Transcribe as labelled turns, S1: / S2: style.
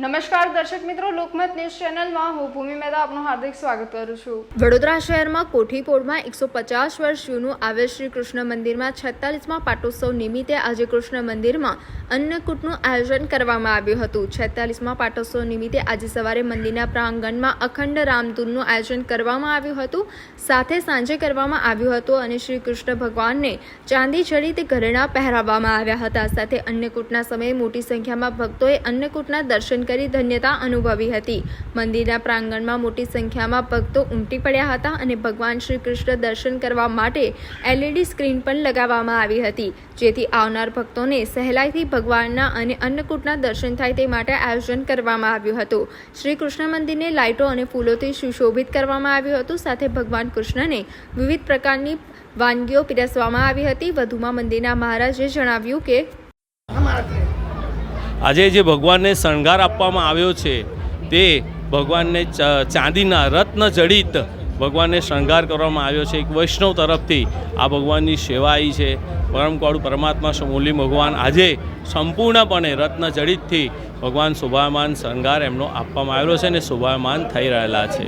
S1: નમસ્કાર દર્શક મિત્રો, લોકમત ન્યૂઝ ચેનલમાં હું ભૂમિ મહેતા આપનું હાર્દિક સ્વાગત કરું છું.
S2: વડોદરા શહેરમાં કોઠીપોળમાં એકસો પચાસ વર્ષ જૂનું આવેલ શ્રી કૃષ્ણ મંદિરમાં છેતાલીસમાં પાટોત્સવ નિમિત્તે આજે કૃષ્ણ મંદિરમાં અન્નકૂટનું આયોજન કરવામાં આવ્યું હતું. છેતાલીસમાં પાટોત્સવ નિમિત્તે આજે સવારે મંદિરના પ્રાંગણમાં અખંડ રામધૂનનું આયોજન કરવામાં આવ્યું હતું. સાથે સાંજે કરવામાં આવ્યું હતું અને શ્રી કૃષ્ણ ભગવાનને ચાંદી જડિત ઘરેણા પહેરાવવામાં આવ્યા હતા. સાથે અન્નકૂટના સમયે મોટી સંખ્યામાં ભક્તોએ અન્નકૂટના દર્શન કરી ધન્યતા અનુભવી હતી. મંદિરના પ્રાંગણમાં મોટી સંખ્યામાં ભક્તો ઉમટી પડ્યા હતા અને ભગવાન શ્રી કૃષ્ણ દર્શન કરવા માટે એલઈડી સ્ક્રીન પણ લગાવવામાં આવી હતી. જેથી આવનાર ભક્તોને સહેલાઈથી ભગવાનના અને અન્નકૂટના દર્શન થાય તે માટે આયોજન કરવામાં આવ્યું હતું. શ્રી કૃષ્ણ મંદિરને લાઇટો અને ફૂલોથી સુશોભિત કરવામાં આવ્યું હતું. સાથે ભગવાન કૃષ્ણને વિવિધ પ્રકારની વાનગીઓ પીરસવામાં આવી હતી. વધુમાં મંદિરના મહારાજે જણાવ્યું કે
S3: આજે જે ભગવાનને શણગાર આપવામાં આવ્યો છે, તે ભગવાનને ચાંદીના રત્ન જડિત ભગવાનને શણગાર કરવામાં આવ્યો છે. એક વૈષ્ણવ તરફથી આ ભગવાનની સેવા આવી છે. પરમકાળુ પરમાત્મા સમૂલી ભગવાન, આજે સંપૂર્ણપણે રત્ન જડિતથી ભગવાન શોભાયમાન શણગાર એમનો આપવામાં આવેલો છે અને શોભાયમાન થઈ રહેલા છે.